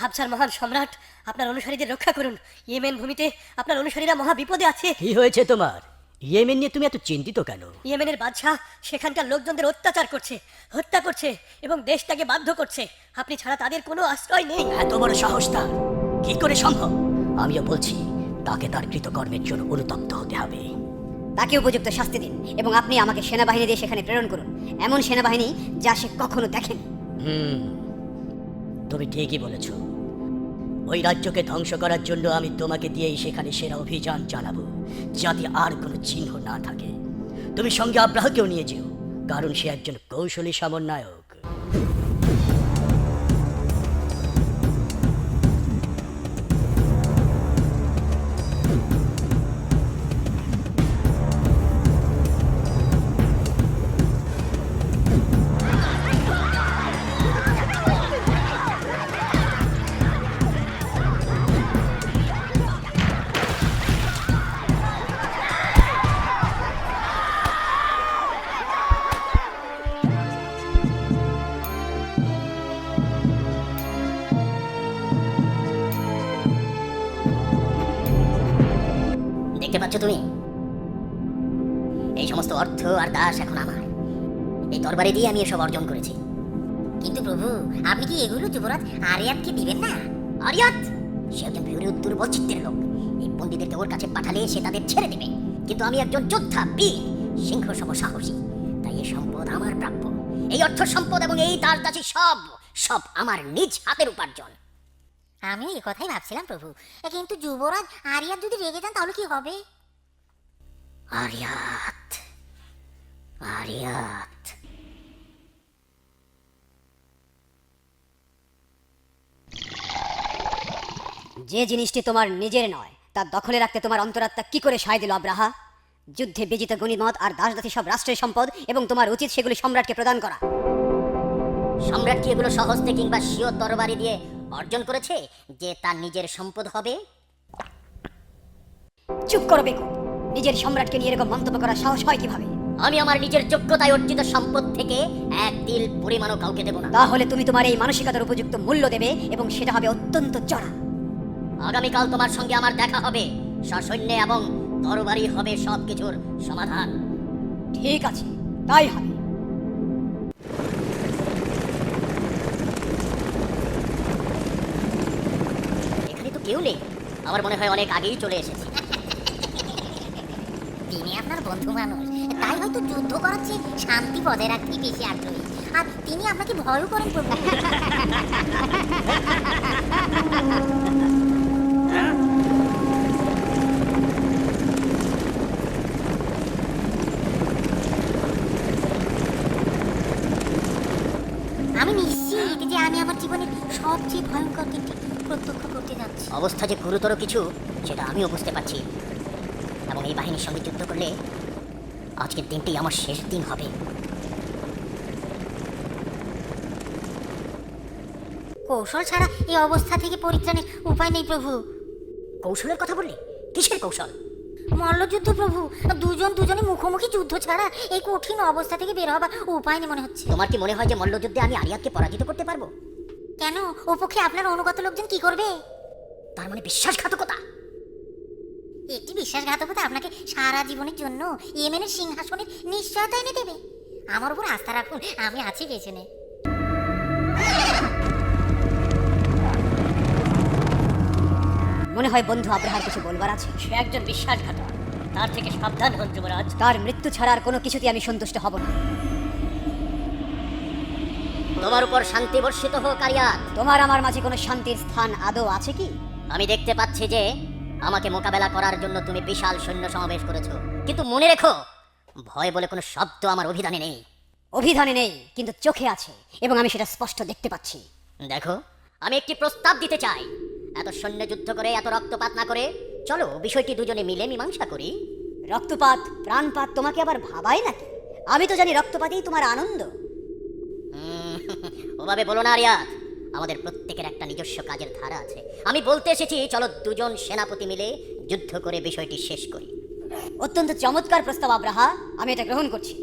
হাবসার মহান সম্রাট, আপনার অনুসারীদের রক্ষা করুন। ইয়েমেন ভূমিতে আপনার অনুসারীরা মহা বিপদে আছে। কি হয়েছে তোমার? ইয়েমেন নিয়ে তুমি এত চিন্তিত কেন? ইয়েমেনের বাদশাহ সেখানকার লোকজনদের অত্যাচার করছে হত্যা করছে এবং দেশটাকে বাধ্য করছে। আপনি ছাড়া তাদের কোনো আশ্রয় নেই। এত বড় সাহস তার। কি করে সম্ভব? আমিও বলছি তাকে তার কৃতকর্মের জন্য অনুতপ্ত হতে হবে। তাকে উপযুক্ত শাস্তি দিন এবং আপনি আমাকে সেনাবাহিনী দিয়ে সেখানে প্রেরণ করুন। এমন সেনাবাহিনী যা সে কখনো দেখেনি। হুম তুমি ঠিকই বলেছ। ওই রাজ্যকে ধ্বংস করার জন্য আমি তোমাকে দিয়েই সেখানে সেরা অভিযান চালাবো, যাতে আর কোনো চিহ্ন না থাকে। তুমি সঙ্গে আব্রাহকেও নিয়ে যেও, কারণ সে একজন কৌশলী সমন্বয়ক। পাচ্ছ তুমি? এই সমস্ত অর্থ আর দাস এখন আমার। এই তরবারি দিয়ে আমি এসব অর্জন করেছি। কিন্তু প্রভু, আপনি কি এগুলো যুবরাজ আরিয়াতকে দিবেন না? আরিয়াত সে একজন বিউরুদ দুর্বল লোক। এই পণ্ডিতদেরকে ওর কাছে পাঠালে সে তাদের ছেড়ে দেবে। কিন্তু আমি একজন যোদ্ধা, বীর, সিংহ সম সাহসী। তাই এই সম্পদ আমার প্রাপ্য। এই অর্থ সম্পদ এবং এই তার কাছে সব সব আমার নিজ হাতের উপার্জন। আমি এই কথাই ভাবছিলাম প্রভু। কিন্তু যুবরাজ আরিয়াত যদি রেগে যান তাহলে কি হবে? আরিয়াত আরিয়াত যে জিনিসটি তোমার নিজের নয় তা দখলে রাখতে তোমার অন্তরাত্মা কি করে সায় দিল আব্রাহা? যুদ্ধে বিজিত গণিমত আর দাসদাসী সব রাষ্ট্রের সম্পদ এবং তোমার উচিত সেগুলি সম্রাটকে প্রদান করা। সম্রাট কি এগুলো সহস্তে কিংবা স্বীয় তরবারি দিয়ে অর্জন করেছে যে তার নিজের সম্পদ হবে? চুপ করো বেকু নিজের সম্রাটকে নিয়ে এরকম মন্তব্য করার সাহস হয় কীভাবে? আমি আমার নিজের যোগ্যতায় অর্জিত সম্পদ থেকে এক তিল পরিমাণও কাউকে দেব না। তাহলে তুমি তোমার এই মানসিকতার উপযুক্ত মূল্য দেবে এবং সেটা হবে অত্যন্ত চড়া। আগামীকাল তোমার সঙ্গে আমার দেখা হবে। সসৈন্যে এবং তরবারি হবে সবকিছুর সমাধান। ঠিক আছে তাই হবে। এখানে তো কেউ নেই। আমার মনে হয় অনেক আগেই চলে এসেছে। তিনি আপনার বন্ধু মানুষ তাই হয়তো যুদ্ধ করার শান্তি বজায় রাখতেই বেশি আগ্রহী। আর তিনি আপনাকে ভয়ও করেন আমি নিশ্চিত যে আমি আমার জীবনের সবচেয়ে ভয়ঙ্কর দিনটি প্রত্যক্ষ করতে যাচ্ছি। অবস্থা যে গুরুতর কিছু, সেটা আমিও বুঝতে পারছি। এবং এই বাহিনীর সঙ্গে যুদ্ধ করলে আজকের দিনটি আমার শেষ দিন হবে। কৌশল ছাড়া এই অবস্থা থেকে পরিত্রাণের উপায় নেই প্রভু। কৌশলের কথা বললি? কিসের কৌশল? মল্লযুদ্ধ প্রভু দুজন দুজনে মুখোমুখি যুদ্ধ ছাড়া এই কঠিন অবস্থা থেকে বের হবার উপায় নেই মনে হচ্ছে। তোমার কি মনে হয় যে মল্লযুদ্ধে আমি আরিয়াকে পরাজিত করতে পারব? কেন? ও পক্ষে আপনার অনুগত লোকজন কি করবে? তার মানে বিশ্বাসঘাতকতা। একটি বিশ্বাসঘাতকতা আপনাকে সারা জীবনের জন্য ইয়েমেনের সিংহাসনের নিশ্চয়তা এনে দেবে। আমার উপর আস্থা রাখুন আমি আছি পেছনে। মনে হয় বন্ধু আব্রাহার কিছু বলবার আছে? সে একজন বিশ্বাসঘাতক। তার থেকে সাবধান হন যুবরাজ। তার মৃত্যু ছাড়া আর কোনো কিছুতে আমি সন্তুষ্ট হব না। তোমার উপর শান্তি বর্ষিত হোক আরিয়াত। তোমার আমার মাঝে কোনো শান্তির স্থান আদৌ আছে কি? আমি দেখতে পাচ্ছি যে আমাকে মোকাবেলা করার জন্য তুমি বিশাল সৈন্য সমাবেশ করেছ। কিন্তু মনে রেখো, ভয় বলে কোনো শব্দ আমার অভিধানে নেই। অভিধানে নেই, কিন্তু চোখে আছে, এবং আমি সেটা স্পষ্ট দেখতে পাচ্ছি। দেখো, আমি একটি প্রস্তাব দিতে চাই। এত সৈন্য যুদ্ধ করে, এত রক্তপাত না করে, চলো বিষয়টি দুজনে মিলে মীমাংসা করি। রক্তপাত, প্রাণপাত তোমাকে আবার ভাবায় নাকি? আমি তো জানি রক্তপাতেই তোমার আনন্দ। ওভাবে বলো না আরিয়াত আমাদের প্রত্যেকের একটা নিজস্ব কাজের ধারা আছে। আমি বলতে এসেছি, চলো দুজন সেনাপতি মিলে যুদ্ধ করে বিষয়টি শেষ করি। অত্যন্ত চমৎকার প্রস্তাব, আব্রাহা। আমি এটা গ্রহণ করছি।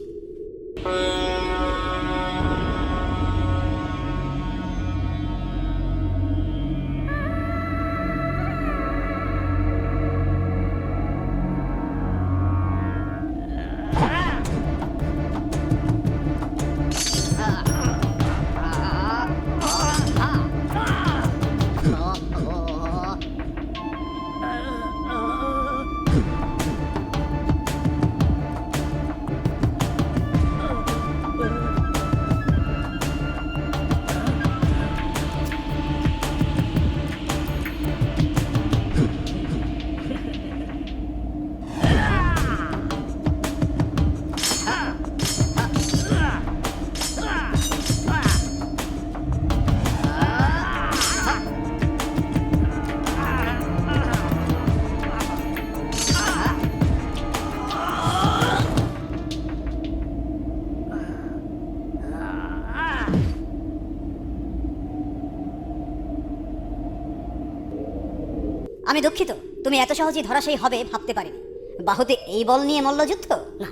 আমি দুঃখিত। তুমি এত সহজেই ধরাশায়ী হবে ভাবতে পারিনি। বাহুতে এই বল নিয়ে মল্লযুদ্ধ? না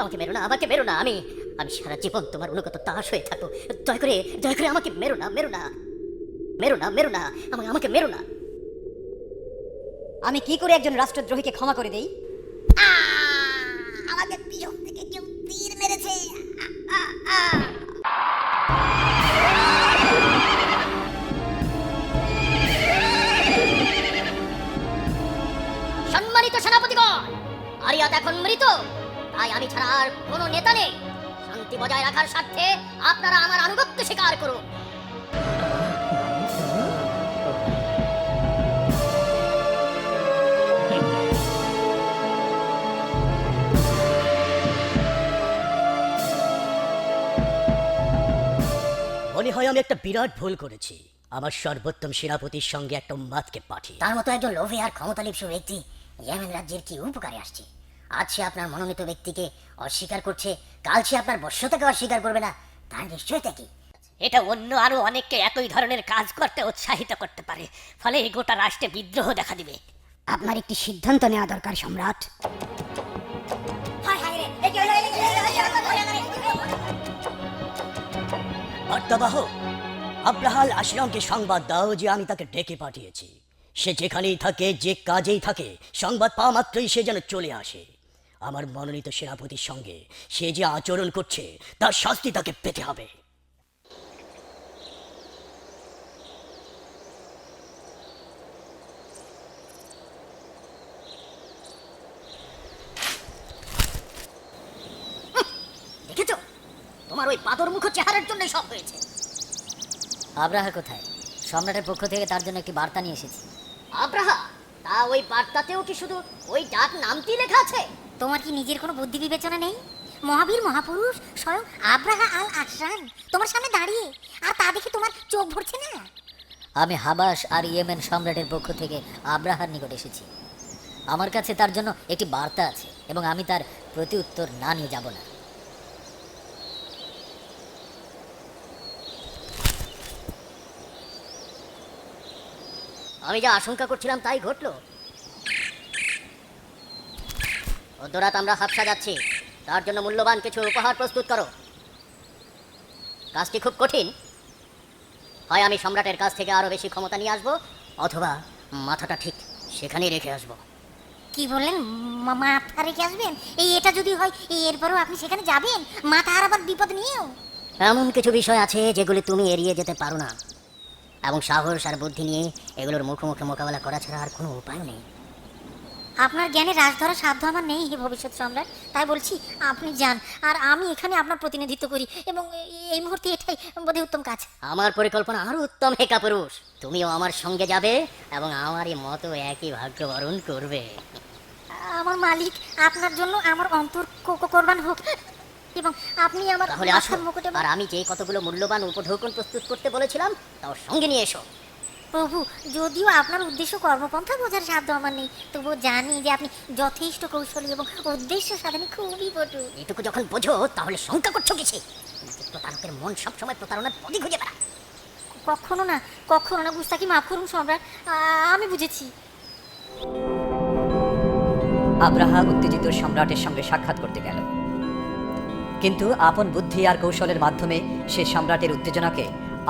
আমাকে মেরো না আমাকে মেরো না আমি আমি সারা জীবন তোমার অনুগত দাস হয়ে থাকব। দয়া করে দয়া করে আমাকে মেরো না মেরো না। মেরো না মেরো না আমাকে আমাকে মেরো না। আমি কি করে একজন রাষ্ট্রদ্রোহীকে ক্ষমা করে দেই? আমাকে বিরাট ভুল করেছি। আমার সর্বোত্তম সেনাপতির সঙ্গে একটা উন্মাদকে পাঠিয়ে। তার মতো একজন লোভী আর ক্ষমতালিপ্সু ব্যক্তি ইয়েমেন রাজ্যের কি উপকারে আসছে? আজ সে আপনার মনোনীত ব্যক্তিকে অস্বীকার করছে কাল সে আপনার বশ্যতাকে অস্বীকার করবে না তার নিশ্চয়তা কি? এটা অন্য আরও অনেককে একই ধরনের কাজ করতে উৎসাহিত করতে পারে ফলে এই গোটা রাষ্ট্রে বিদ্রোহ দেখা দিবে। আপনার একটি সিদ্ধান্ত নেওয়া দরকার সম্রাট। বার্তাবাহ আব্রাহাল আশরামকে সংবাদ দাও যে আমি তাকে ডেকে পাঠিয়েছি। সে যেখানেই থাকে, যে কাজেই থাকে, সংবাদ পাওয়া মাত্রই সে যেন চলে আসে। আমার মনোনীত সেনাপতির সঙ্গে সে যে আচরণ করছে, তার শাস্তি তাকে পেতে হবে। দেখেছ? তোমার ওই পাদর মুখ চেহারার জন্য সব হয়েছে। আব্রাহা কোথায়? সম্রাটের পক্ষ থেকে তার জন্য একটি বার্তা নিয়ে এসেছি। আব্রাহা তা ওই বার্তাতেও কি শুধু ওই ডাক নামটি লেখা আছে? তোমার কি নিজের কোনো বুদ্ধি বিবেচনা নেই? মহাবীর মহাপুরুষ স্বয়ং আব্রাহা আল আশরান তোমার সামনে দাঁড়িয়ে। আর তা দেখে তোমার চোখ ভরছে না? আমি হাবাস আর ইয়েমেন সম্রাটের পক্ষ থেকে আব্রাহার নিকট এসেছি। আমার কাছে তার জন্য একটি বার্তা আছে এবং আমি তার প্রতি উত্তর না নিয়ে যাব না। আমি যা আশঙ্কা করছিলাম তাই ঘটলো। অর্ধরাত আমরা হাফসা যাচ্ছি। তার জন্য মূল্যবান কিছু উপহার প্রস্তুত করো। কাজটি খুব কঠিন। হয় আমি সম্রাটের কাছ থেকে আরও বেশি ক্ষমতা নিয়ে আসব অথবা মাথাটা ঠিক সেখানেই রেখে আসব। কি বললেন? মা- মাথা রেখে আসবেন? এই এটা যদি হয় এরপরও আপনি সেখানে যাবেন? মাথা আর আবার বিপদ নিয়েও? এমন কিছু বিষয় আছে যেগুলি তুমি এড়িয়ে যেতে পারো না। এবং সাহস আর বুদ্ধি নিয়ে এগুলোর মুখোমুখি মোকাবেলা করা ছাড়া আর কোনো উপায় নেই। আপনার জ্ঞানে রাজ ধরার সাধ্য আমার নেই হে ভবিষ্যৎ সম্রাট। তাই বলছি আপনি যান আর আমি এখানে আপনার প্রতিনিধিত্ব করি এবং এই মুহূর্তে এটাই বোধহয় উত্তম কাজ। আমার পরিকল্পনা আরও উত্তম হে কাপুরুষ। তুমিও আমার সঙ্গে যাবে এবং আমারই মতো একই ভাগ্য বরণ করবে। আমার মালিক আপনার জন্য আমার অন্তর কোরবান হোক। এবং আপনি আমার তাহলে আসো মাথার মুকুটে আর আমি যে কতগুলো মূল্যবান উপঢৌকন প্রস্তুত করতে বলেছিলাম তাও সঙ্গে নিয়ে এসো। প্রভু যদিও আপনার উদ্দেশ্য কর্মপন্থা বোঝার সাধ্য আমার নেই তবুও জানি যে আপনি যথেষ্ট কৌশলী এবং উদ্দেশ্য সাধনে খুবই পটু এটুকু যখন বোঝো তাহলে শঙ্কা করছ কিসে? প্রতারকের মন সবসময় প্রতারণার পদই খুঁজে বেড়ায় কখনো না কখনো না গুস্তাকি মাফ করুন সম্রাট? আমি বুঝেছি। আব্রাহা উত্তেজিত সম্রাটের সঙ্গে সাক্ষাৎ করতে গেল। কিন্তু আপন বুদ্ধি আর কৌশলের মাধ্যমে সে সম্রাটের উত্তেজনাকে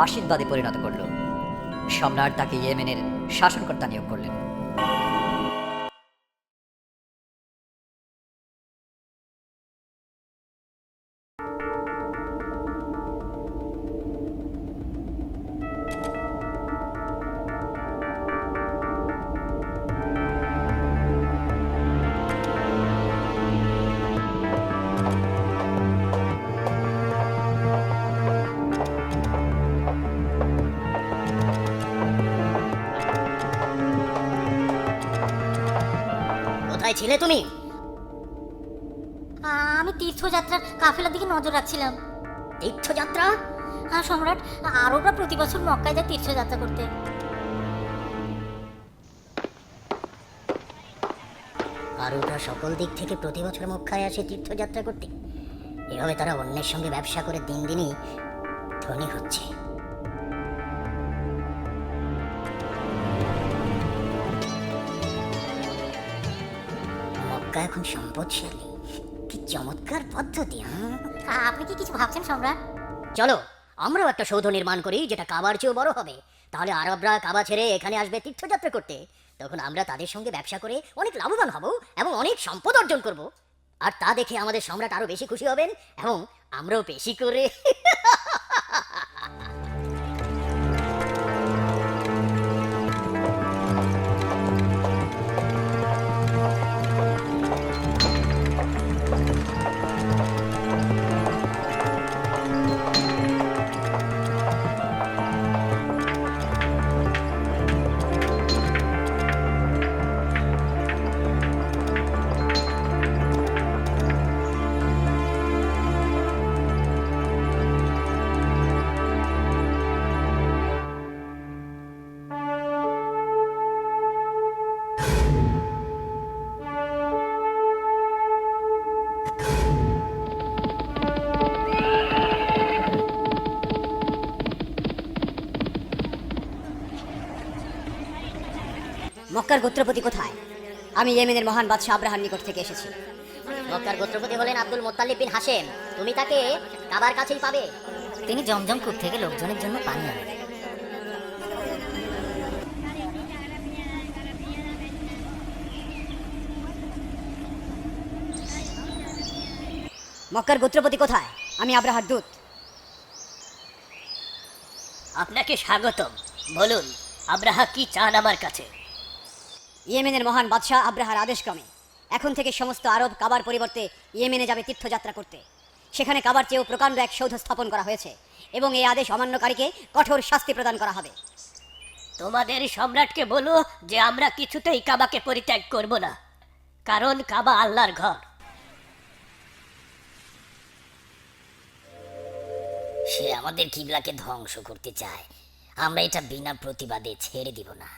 আশীর্বাদে পরিণত করল। সম্রাট তাকে ইয়েমেনের শাসনকর্তা নিয়োগ করলেন। কোথায় ছিলে তুমি আমি তীর্থযাত্রার কাফেলার দিকে নজর রাখছিলাম। তীর্থযাত্রা? হ্যাঁ সম্রাট আরবরা প্রতি বছর মক্কায় যায় তীর্থযাত্রা করতে। আর ওটা সকল দিক থেকে প্রতি বছর মক্কায় আসে তীর্থযাত্রা করতে? এভাবে তারা অন্যের সঙ্গে ব্যবসা করে দিন দিনই ধনী হচ্ছে। এখন সম্পদশালী কি চমৎকার পদ্ধতি হ্যাঁ? আপনি কি কিছু ভাবছেন সম্রাট? চলো আমরাও একটা সৌধ নির্মাণ করি যেটা কাবার চেয়েও বড় হবে। তাহলে আরবরা কাবা ছেড়ে এখানে আসবে তীর্থযাত্রা করতে। তখন আমরা তাদের সঙ্গে ব্যবসা করে অনেক লাভবান হব এবং অনেক সম্পদ অর্জন করব। আর তা দেখে আমাদের সম্রাট আরও বেশি খুশি হবেন এবং আমরাও বেশি করে মক্কার গোত্রপতি কোথায়? আমি ইয়েমেনের মহান বাদশাহ আব্রাহার নিকট থেকে এসেছি। মক্কার গোত্রপতি হলেন আব্দুল মোত্তালিব বিন হাসেম তুমি তাকে কাবার কাছেই পাবে। তিনি জমজম কূপ থেকে লোকজনের জন্য পানি আনেন। মক্কার গোত্রপতি কোথায়? আমি আব্রাহার দূত। আপনাকে স্বাগতম। বলুন আব্রাহা কি চান আমার কাছে? ইয়েমেনের মহান বাদশাহ আব্রাহার আদেশক্রমে। এখন থেকে সমস্ত আরব কাবার পরিবর্তে ইয়েমেনে যাবে তীর্থযাত্রা করতে। সেখানে কাবার চেয়েও প্রকাণ্ড এক সৌধ স্থাপন করা হয়েছে এবং এই আদেশ অমান্যকারীকে কঠোর শাস্তি প্রদান করা হবে। তোমাদের সম্রাটকে বলো যে আমরা কিছুতেই কাবাকে পরিত্যাগ করব না, কারণ কাবা আল্লাহর ঘর। সে আমাদের কিবলাকে ধ্বংস করতে চায়। আমরা এটা বিনা প্রতিবাদে ছেড়ে দিব না।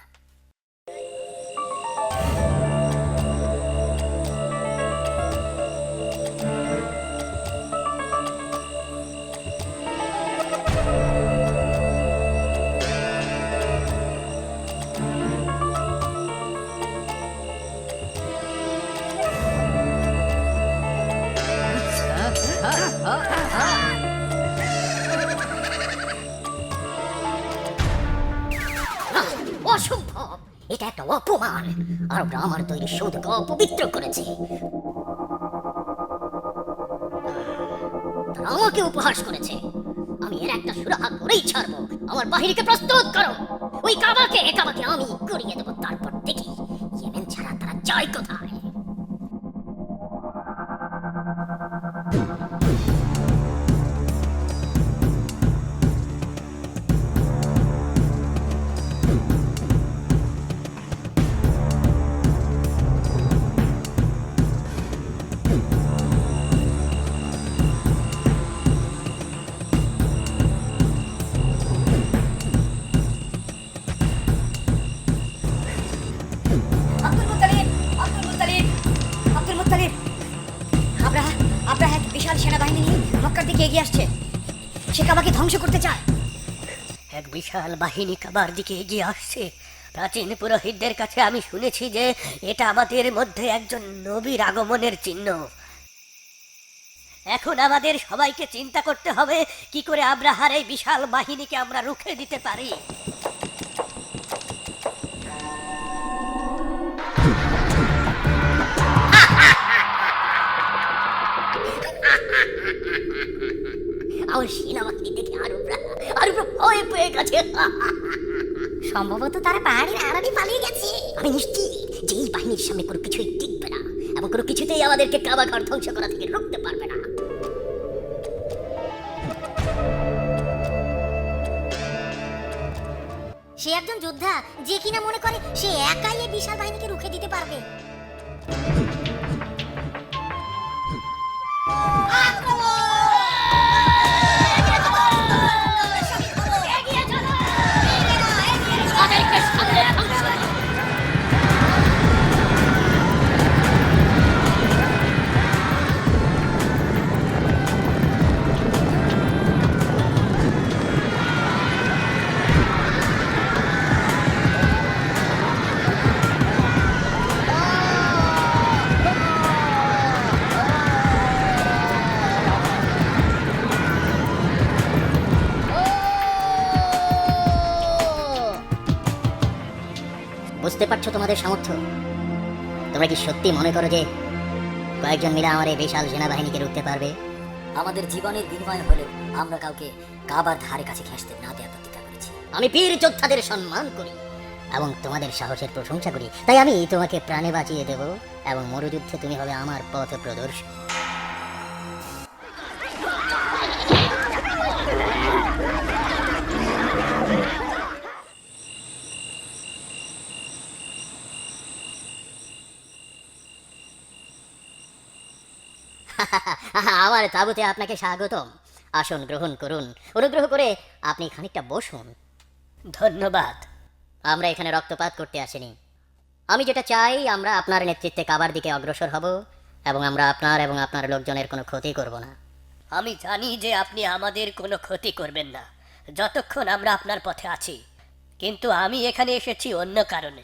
অসম্ভব। এটা একটা অপমান। আরবরা আমার তৈরি সৌধকে অপবিত্র করেছে। আমাকে উপহাস করেছে। আমি এর একটা সুরাহা করেই ছাড়বো। আমার বাহিনীকে প্রস্তুত করো। ওই কাবাকে কাবাকে আমি করিয়ে দেবো। তারপর দেখি ছাড়া তারা যায় কোথায়? এগিয়ে আসছে। সে কাবাকে ধ্বংস করতে চায়? এক বিশাল বাহিনী কাবার দিকে এগিয়ে আসছে। প্রাচীন পুরোহিতদের কাছে আমি শুনেছি যে এটা আমাদের মধ্যে একজন নবীর আগমনের চিহ্ন। এখন আমাদের সবাইকে চিন্তা করতে হবে কি করে আব্রাহার এই বিশাল বাহিনীকে আমরা রুখে দিতে পারি। সম্ভবত তারা পাহাড়ের আড়ালে পালিয়ে গেছে। আমি নিশ্চিত যে এই বাহিনীর সামনে কোনো কিছুই টিকবে না এবং কোনো কিছুতেই আমাদেরকে কাবা ঘর ধ্বংস করা থেকে রুখতে পারবে না। সে একজন যোদ্ধা, যে কিনা মনে করে সে একাই এই বিশাল বাহিনীকে রুখে দিতে পারবে। বুঝতে পারছ তোমাদের সামর্থ্য? তোমরা কি সত্যি মনে করো যে কয়েকজন মিলে আমার এই বিশাল সেনাবাহিনীকে রুখতে পারবে? আমাদের জীবনের বিনিময় হলেও আমরা কাউকে কাবার ধারে কাছে ঘেঁষতে না দেওয়ার প্রতিজ্ঞা করেছি। আমি বীর যোদ্ধাদের সম্মান করি এবং তোমাদের সাহসের প্রশংসা করি। তাই আমি তোমাকে প্রাণে বাঁচিয়ে দেব এবং মরুযুদ্ধে তুমি হবে আমার পথ প্রদর্শক আমার তাবুতে আপনাকে স্বাগতম। আসন গ্রহণ করুন। অনুগ্রহ করে আপনি খানিকটা বসুন। ধন্যবাদ। আমরা এখানে রক্তপাত করতে আসিনি। আমি যেটা চাই আমরা আপনার নেতৃত্বে কাবার দিকে অগ্রসর হব এবং আমরা আপনার এবং আপনার লোকজনের কোনো ক্ষতি করব না। আমি জানি যে আপনি আমাদের কোনো ক্ষতি করবেন না যতক্ষণ আমরা আপনার পথে আছি। কিন্তু আমি এখানে এসেছি অন্য কারণে।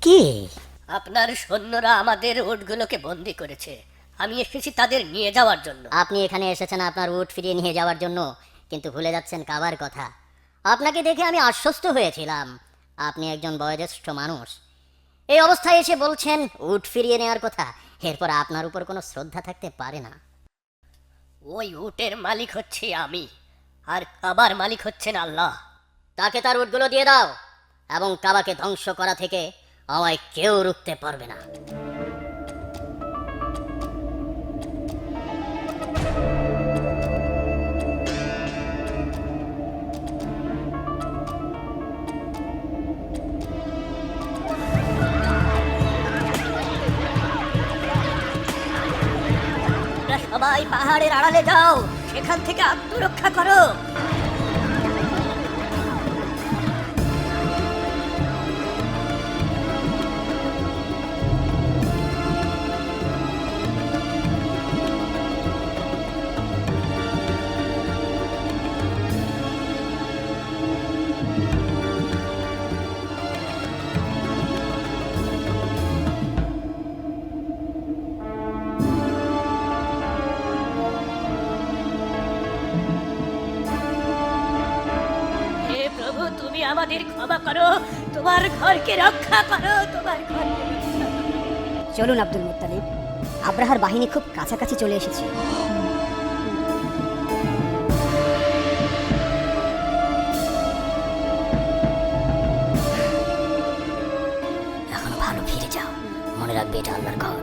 কি? আপনার সৈন্যরা আমাদের উটগুলোকে বন্দি করেছে। আমি এসেছি তাদের নিয়ে যাওয়ার জন্য। আপনি এখানে এসেছেন আপনার উট ফিরিয়ে নিয়ে যাওয়ার জন্য কিন্তু ভুলে যাচ্ছেন কাবার কথা। আপনাকে দেখে আমি আশ্বস্ত হয়েছিলাম। আপনি একজন বয়োজ্যেষ্ঠ মানুষ। এই অবস্থায় এসে বলছেন উট ফিরিয়ে নেওয়ার কথা। এরপর আপনার উপর কোনো শ্রদ্ধা থাকতে পারে না। ওই উটের মালিক হচ্ছে আমি আর কাবার মালিক হচ্ছেন আল্লাহ। তাকে তার উটগুলো দিয়ে দাও এবং কাবাকে ধ্বংস করা থেকে আমায় কেউ রুখতে পারবে না। সবাই পাহাড়ের আড়ালে যাও। সেখান থেকে আত্মরক্ষা করো। করো তোমার ঘরকে রক্ষা করো তোমার ঘরকে চলুন আব্দুল মুত্তালিব আব্রাহার বাহিনী খুব কাছাকাছি চলে এসেছে। এখন ভালো ফিরে যাও। মনে রাখবে এটা আল্লাহর ঘর।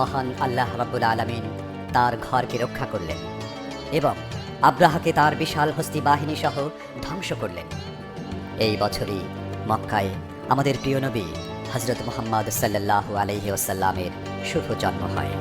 মহান আল্লাহ রাব্বুল আলমিন তার ঘরকে রক্ষা করলেন এবং আব্রাহাকে তার বিশাল হস্তি বাহিনী সহ ধ্বংস করলেন। এই বছরই মক্কায় আমাদের প্রিয় নবী হজরত মোহাম্মদ সাল্লাহ আলহি ওসাল্লামের শুভ জন্ম হয়।